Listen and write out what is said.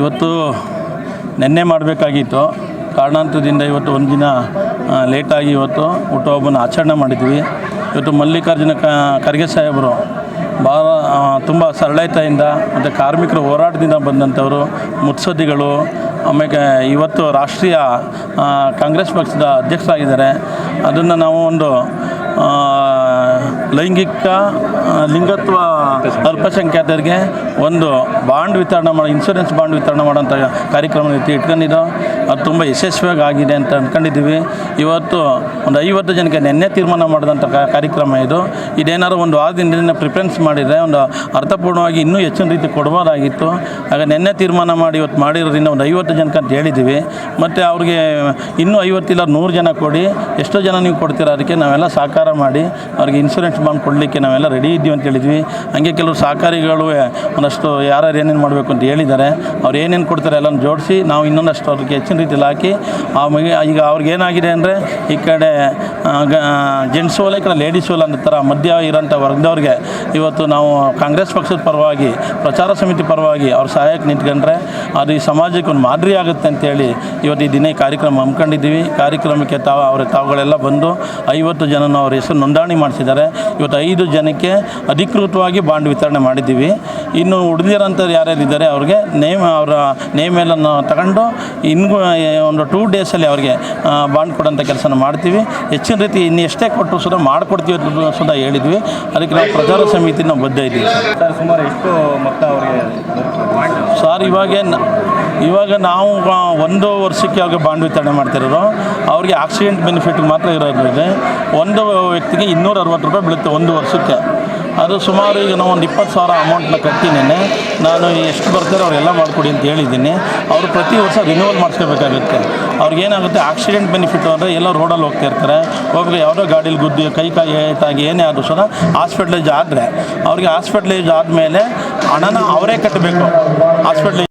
ಇವತ್ತು ನಿನ್ನೆ ಮಾಡಬೇಕಾಗಿತ್ತು. ಕಾರಣಾಂತರದಿಂದ ಇವತ್ತು ಒಂದು ದಿನ ಲೇಟಾಗಿ ಇವತ್ತು ಹುಟ್ಟುಹಬ್ಬನ ಆಚರಣೆ ಮಾಡಿದ್ವಿ. ಇವತ್ತು ಮಲ್ಲಿಕಾರ್ಜುನ ಖರ್ಗೆ ಸಾಹೇಬರು ಭಾಳ ತುಂಬ ಸರಳತೆಯಿಂದ ಮತ್ತು ಕಾರ್ಮಿಕರ ಹೋರಾಟದಿಂದ ಬಂದಂಥವರು ಮುತ್ಸದ್ದಿಗಳು ಆಮೇಲೆ ಇವತ್ತು ರಾಷ್ಟ್ರೀಯ ಕಾಂಗ್ರೆಸ್ ಪಕ್ಷದ ಅಧ್ಯಕ್ಷರಾಗಿದ್ದಾರೆ. ಅದನ್ನು ನಾವು ಒಂದು ಲೈಂಗಿಕ ಲಿಂಗತ್ವ ಅಲ್ಪಸಂಖ್ಯಾತರಿಗೆ ಒಂದು ಬಾಂಡ್ ವಿತರಣೆ ಮಾಡಿ ಇನ್ಸೂರೆನ್ಸ್ ಬಾಂಡ್ ವಿತರಣೆ ಮಾಡೋಂಥ ಕಾರ್ಯಕ್ರಮ ಇತ್ತು ಇಟ್ಕೊಂಡಿದ್ದು ಅದು ತುಂಬ ಯಶಸ್ವಿಯಾಗಿ ಆಗಿದೆ ಅಂತ ಅಂದ್ಕೊಂಡಿದ್ದೀವಿ ಇವತ್ತು ಒಂದು ಐವತ್ತು ಜನಕ್ಕೆ ನಿನ್ನೆ ತೀರ್ಮಾನ ಮಾಡಿದಂಥ ಕಾರ್ಯಕ್ರಮ ಇದು. ಇದೇನಾದ್ರು ಒಂದು ವಾರದಿಂದ ಪ್ರಿಫರೆನ್ಸ್ ಮಾಡಿದರೆ ಒಂದು ಅರ್ಥಪೂರ್ಣವಾಗಿ ಇನ್ನೂ ಹೆಚ್ಚಿನ ರೀತಿ ಕೊಡ್ಬೋದಾಗಿತ್ತು ಆಗ ನಿನ್ನೆ ತೀರ್ಮಾನ ಮಾಡಿ ಇವತ್ತು ಮಾಡಿರೋದ್ರಿಂದ ಒಂದು ಐವತ್ತು ಜನಕ್ಕೆ ಅಂತ ಹೇಳಿದ್ದೀವಿ. ಮತ್ತು ಅವ್ರಿಗೆ ಇನ್ನೂ ಐವತ್ತಿಲ್ಲ ನೂರು ಜನ ಕೊಡಿ, ಎಷ್ಟೋ ಜನ ನೀವು ಕೊಡ್ತೀರಾ ಅದಕ್ಕೆ ನಾವೆಲ್ಲ ಸಹಕಾರ ಮಾಡಿ ಅವ್ರಿಗೆ ಇನ್ಶೂರೆನ್ಸ್ ಬಾಂಡ್ ಕೊಡಲಿಕ್ಕೆ ನಾವೆಲ್ಲ ರೆಡಿ ಇದ್ದೀವಿ ಅಂತ ಹೇಳಿದ್ವಿ. ಹಾಗೆ ಕೆಲವು ಸಹಕಾರಿಗಳು ಒಂದಷ್ಟು ಯಾರ್ಯಾರು ಏನೇನು ಮಾಡಬೇಕು ಅಂತ ಹೇಳಿದ್ದಾರೆ. ಅವ್ರು ಏನೇನು ಕೊಡ್ತಾರೆ ಎಲ್ಲ ಜೋಡಿಸಿ ನಾವು ಇನ್ನೊಂದಷ್ಟು ಅವ್ರಿಗೆ ಹೆಚ್ಚಿನ ರೀತಿಯಲ್ಲಿ ಹಾಕಿ ಆಮೇಲೆ ಈಗ ಅವ್ರಿಗೆ ಏನಾಗಿದೆ ಅಂದರೆ ಈ ಕಡೆ ಜೆಂಟ್ಸ್ ಓಲೆ ಈ ಕಡೆ ಲೇಡೀಸ್ ಓಲೆ ಅನ್ನೋ ಥರ ಮಧ್ಯ ಇರೋಂಥ ವರ್ಗದವ್ರಿಗೆ ಇವತ್ತು ನಾವು ಕಾಂಗ್ರೆಸ್ ಪಕ್ಷದ ಪರವಾಗಿ, ಪ್ರಚಾರ ಸಮಿತಿ ಪರವಾಗಿ ಅವ್ರ ಸಹಾಯಕ್ಕೆ ನಿಂತ್ಕೊಂಡ್ರೆ ಅದು ಈ ಸಮಾಜಕ್ಕೆ ಒಂದು ಮಾದರಿ ಆಗುತ್ತೆ ಅಂತೇಳಿ ಇವತ್ತು ಈ ದಿನ ಈ ಕಾರ್ಯಕ್ರಮ ಹಮ್ಮಿಕೊಂಡಿದ್ದೀವಿ. ಕಾರ್ಯಕ್ರಮಕ್ಕೆ ತಾವು ಅವರ ತಾವುಗಳೆಲ್ಲ ಬಂದು ಐವತ್ತು ಜನನ ಅವ್ರ ಹೆಸರು ನೋಂದಣಿ ಮಾಡಿಸಿದ್ದಾರೆ. ಇವತ್ತು ಐದು ಜನಕ್ಕೆ ಅಧಿಕೃತವಾಗಿ ಬಾಂಡ್ ವಿತರಣೆ ಮಾಡಿದ್ದೀವಿ. ಇನ್ನು ಉಳಿದಿರೋಂಥವ್ರು ಯಾರ್ಯಾರು ಇದ್ದಾರೆ ಅವ್ರಿಗೆ ನೇಮ್ ಅವರ ನೇಮ್ ಮೇಲನ್ನು ತಗೊಂಡು ಇನ್ನು ಒಂದು ಟೂ ಡೇಸಲ್ಲಿ ಅವ್ರಿಗೆ ಬಾಂಡ್ ಕೊಡೋಂಥ ಕೆಲಸನ ಮಾಡ್ತೀವಿ. ಹೆಚ್ಚಿನ ರೀತಿ ಇನ್ನು ಎಷ್ಟೇ ಕೊಟ್ಟು ಸುಧಾ ಮಾಡಿಕೊಡ್ತೀವಿ ಅಂತ ಸುಧಾ ಹೇಳಿದ್ವಿ. ಅದಕ್ಕೆ ನಾವು ಪ್ರಚಾರ ಸಮಿತಿ ನಾವು ಬದ್ಧ ಇದ್ದೀವಿ. ಸರ್ ಸುಮಾರು ಎಷ್ಟು ಮೊತ್ತ ಅವರಿಗೆ ಸರ್ ಇವಾಗ ಇವಾಗ ನಾವು ಒಂದು ವರ್ಷಕ್ಕೆ ಅವ್ರಿಗೆ ಬಾಂಡ್ ವಿತರಣೆ ಮಾಡ್ತಿರೋರು, ಅವ್ರಿಗೆ ಆಕ್ಸಿಡೆಂಟ್ ಬೆನಿಫಿಟ್ ಮಾತ್ರ ಇರೋದ್ರಿಂದ ಒಂದು ವ್ಯಕ್ತಿಗೆ ಇನ್ನೂರ ಅರವತ್ತು ರೂಪಾಯಿ ಬೀಳುತ್ತೆ ಒಂದು ವರ್ಷಕ್ಕೆ. ಅದು ಸುಮಾರು ಈಗ ನಾವು ಒಂದು ಇಪ್ಪತ್ತು ಸಾವಿರ ಅಮೌಂಟ್ನ ಕಟ್ಟಿದ್ದೇನೆ. ನಾನು ಎಷ್ಟು ಬರ್ತಾರೆ ಅವರೆಲ್ಲ ಮಾಡಿಕೊಡಿ ಅಂತ ಹೇಳಿದ್ದೀನಿ. ಅವರು ಪ್ರತಿ ವರ್ಷ ರಿನ್ಯೂವಲ್ ಮಾಡಿಸ್ಕೋಬೇಕಾಗುತ್ತೆ. ಅವ್ರಿಗೆ ಏನಾಗುತ್ತೆ, ಆಕ್ಸಿಡೆಂಟ್ ಬೆನಿಫಿಟ್ ಅಂದರೆ ಎಲ್ಲ ರೋಡಲ್ಲಿ ಹೋಗ್ತಿರ್ತಾರೆ ಹೋಗಿ ಯಾವುದೋ ಗಾಡೀಲಿ ಗುದ್ದಿ ಕೈ ಕೈ ಏಟಾಗಿ ಏನೇ ಆದರೂ ಸಹ ಹಾಸ್ಪಿಟ್ಲೈಜ್ ಆದರೆ, ಅವ್ರಿಗೆ ಹಾಸ್ಪಿಟ್ಲೈಜ್ ಆದಮೇಲೆ ಹಣನ ಅವರೇ ಕಟ್ಟಬೇಕು. ಹಾಸ್ಪಿಟ್ಲೈಜ್